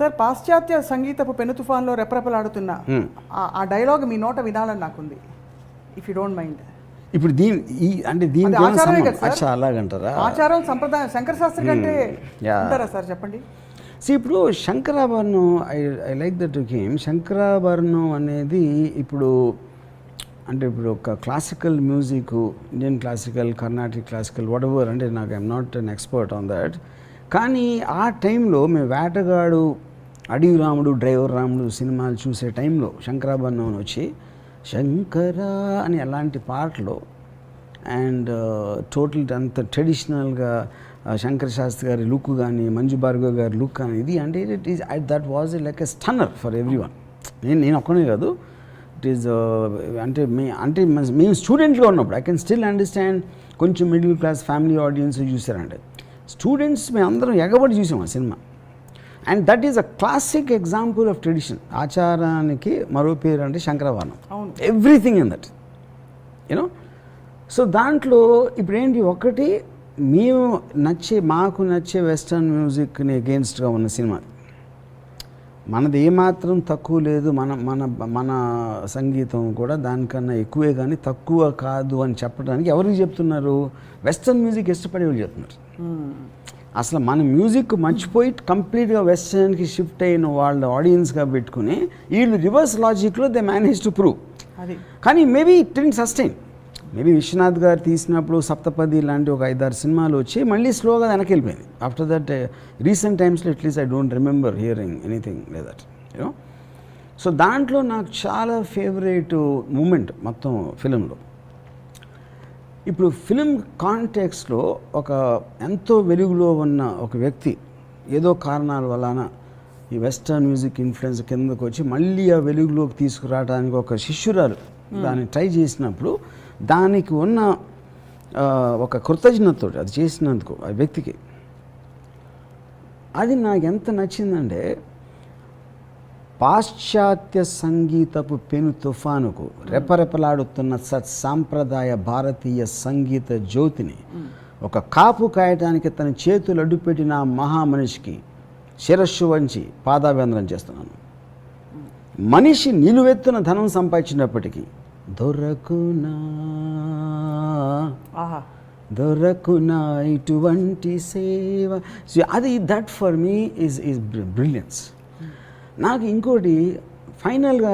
Sir పాశ్చాత్య సంగీతపు పెను తుఫాన్లో రెపరెపలాడుతున్న ఆ డైలాగ్ మీ నోట వినాలని నాకుంది ఇఫ్ యూ డోంట్ మైండ్ ఇప్పుడు దీని ఈ అంటే దీని అలాగంటారా ఆచారం సంప్రదాయం శంకర శాస్త్రి కంటే సార్ చెప్పండి సో ఇప్పుడు Sankarabharanam I I like that game Sankarabharanam అనేది ఇప్పుడు అంటే ఇప్పుడు ఒక classical music Indian classical Carnatic classical వడవర్ అంటే నాకు I'm not an expert on that కానీ ఆ టైంలో మేము వేటగాడు అడవి రాముడు డ్రైవర్ రాముడు సినిమాలు చూసే టైంలో శంకరాభరణం వచ్చి శంకర అని అలాంటి పాటలు అండ్ టోటల్ అంత ట్రెడిషనల్గా శంకర శాస్త్రి గారి లుక్ కానీ మంజు భార్గవ్ గారి లుక్ కానీ ఇది అంటే it is that was like a stunner for everyone నేను నేను ఒక్కనే కాదు ఇట్ ఈస్ అంటే మే అంటే మేము స్టూడెంట్గా ఉన్నప్పుడు ఐ కెన్ స్టిల్ అండర్స్టాండ్ కొంచెం మిడిల్ క్లాస్ ఫ్యామిలీ ఆడియన్స్ చూసారంటే స్టూడెంట్స్ మేము అందరం ఎగబడి చూసాము ఆ cinema and that is a classic example of tradition ఆచారానికి మరో పేరు అంటే Sankaravarnam everything in that you know so దాంట్లో ఇప్పుడు ఏంటి ఒకటి మేము నచ్చే మాకు నచ్చే వెస్టర్న్ మ్యూజిక్ని అగేన్స్ట్గా ఉన్న సినిమా మనది ఏమాత్రం తక్కువ లేదు మన మన మన సంగీతం కూడా దానికన్నా ఎక్కువే కానీ తక్కువ కాదు అని చెప్పడానికి ఎవరికి చెప్తున్నారు వెస్టర్న్ మ్యూజిక్ ఇష్టపడే వాళ్ళు చెప్తున్నారు అసలు మన మ్యూజిక్ మర్చిపోయి కంప్లీట్గా వెస్టర్న్కి షిఫ్ట్ అయిన వాళ్ళ ఆడియన్స్గా పెట్టుకుని వీళ్ళు రివర్స్ లాజిక్లో దే మేనేజ్ టు ప్రూవ్ కానీ maybe it didn't sustain maybe Viswanath garu తీసినప్పుడు సప్తపది లాంటి ఒక ఐదారు సినిమాలు వచ్చి మళ్ళీ స్లోగా వెనక్కి వెళ్ళిపోయింది ఆఫ్టర్ దట్ రీసెంట్ టైమ్స్లో at least I don't remember hearing anything లేదట్ you know so దాంట్లో నాకు చాలా ఫేవరెట్ మూమెంట్ మొత్తం ఫిలింలో ఇప్పుడు ఫిలిం కాంటెక్స్లో ఒక ఎంతో వెలుగులో ఉన్న ఒక వ్యక్తి ఏదో కారణాల వలన ఈ వెస్టర్న్ మ్యూజిక్ ఇన్ఫ్లుయెన్స్ కిందకు వచ్చి మళ్ళీ ఆ వెలుగులోకి తీసుకురావడానికి ఒక శిష్యురాలు దాన్ని ట్రై చేసినప్పుడు దానికి ఉన్న ఒక కృతజ్ఞతతో అది చేసినందుకు ఆ వ్యక్తికి అది నాకు ఎంత నచ్చిందంటే పాశ్చాత్య సంగీతపు పెను తుఫానుకు రెపరెపలాడుతున్న సత్ సాంప్రదాయ భారతీయ సంగీత జ్యోతిని ఒక కాపు కాయటానికి తన చేతులు అడ్డుపెట్టిన మహామనిషికి శిరస్సు వంచి పాదాభ్యందనం చేస్తున్నాను మనిషి నిలువెత్తున ధనం సంపాదించినప్పటికీ దొరకునా దొరకునా ఇటువంటి సేవ అది that for me is is brilliance నాకు ఇంకోటి ఫైనల్గా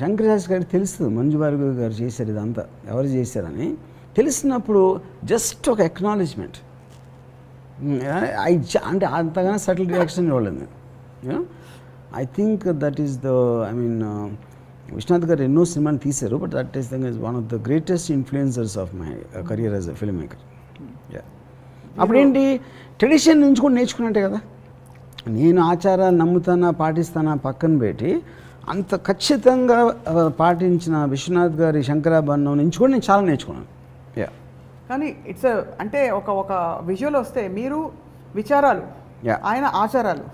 శంకరశాస్ గారికి తెలుస్తుంది మంజు భార్గవి గారు చేశారు ఇదంతా ఎవరు చేశారని తెలిసినప్పుడు జస్ట్ ఒక ఎక్నాలజ్మెంట్ ఐ అంటే అంతగానే సటిల్ రియాక్షన్ ఇవ్వలేదు I think that is the I mean Viswanath garu ఎన్నో సినిమాలు తీశారు but that is thing is one of the greatest influencers of my career as a filmmaker అప్పుడేంటి ట్రెడిషన్ నుంచి కూడా నేర్చుకున్నట్టే కదా నేను ఆచారాలు నమ్ముతానా పాటిస్తానా పక్కన పెట్టి అంత ఖచ్చితంగా పాటించిన విశ్వనాథ్ గారి శంకరాభరణం నుంచి కూడా నేను చాలా నేర్చుకున్నాను యా కానీ ఇట్స్ అంటే ఒక ఒక విజువల్ వస్తే మీరు విచారాలు ఆయన ఆచారాలు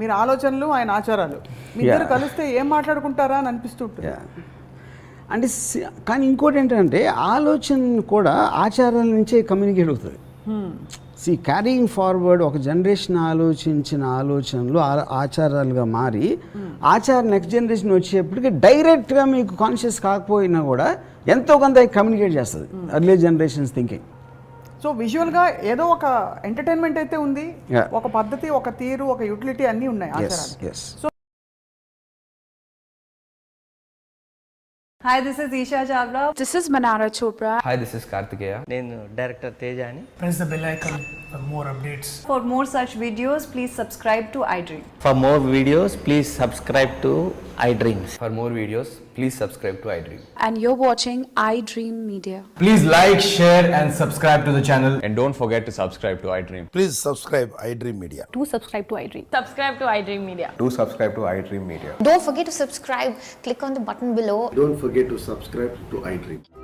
మీరు ఆలోచనలు ఆయన ఆచారాలు మీరు కలిస్తే ఏం మాట్లాడుకుంటారా అని అనిపిస్తుంటుంది అంటే కానీ ఇంకోటి ఏంటంటే ఆలోచన కూడా ఆచారాల నుంచే కమ్యూనికేట్ అవుతుంది hmm. సి క్యారీయింగ్ ఫార్వర్డ్ ఒక జనరేషన్ ఆలోచించిన ఆలోచనలు ఆచారాలుగా మారి ఆచార నెక్స్ట్ జనరేషన్ వచ్చేప్పటికి డైరెక్ట్గా మీకు కాన్షియస్ కాకపోయినా కూడా ఎంతో కొంత కమ్యూనికేట్ చేస్తుంది అర్లీ జనరేషన్స్ థింకింగ్ సో విజువల్గా ఏదో ఒక ఎంటర్టైన్మెంట్ అయితే ఉంది ఒక పద్ధతి ఒక తీరు ఒక యూటిలిటీ అన్నీ ఉన్నాయి so Hi, this is Isha Chavla. This is Manara Chopra. Hi this is Karthikeya నేను డైరెక్టర్ తేజ అని press the bell icon for more updates. For more such videos, please subscribe to iDream. For more videos please subscribe to iDreams for more videos please subscribe to iDream And you're watching iDream Media. Please like, share, and subscribe to the channel. And don't forget to subscribe to iDream Please subscribe iDream Media. Do subscribe to iDream. Subscribe to iDream Media. To subscribe to iDream media Don't forget to subscribe. Click on the button below Don't forget to subscribe to iDream.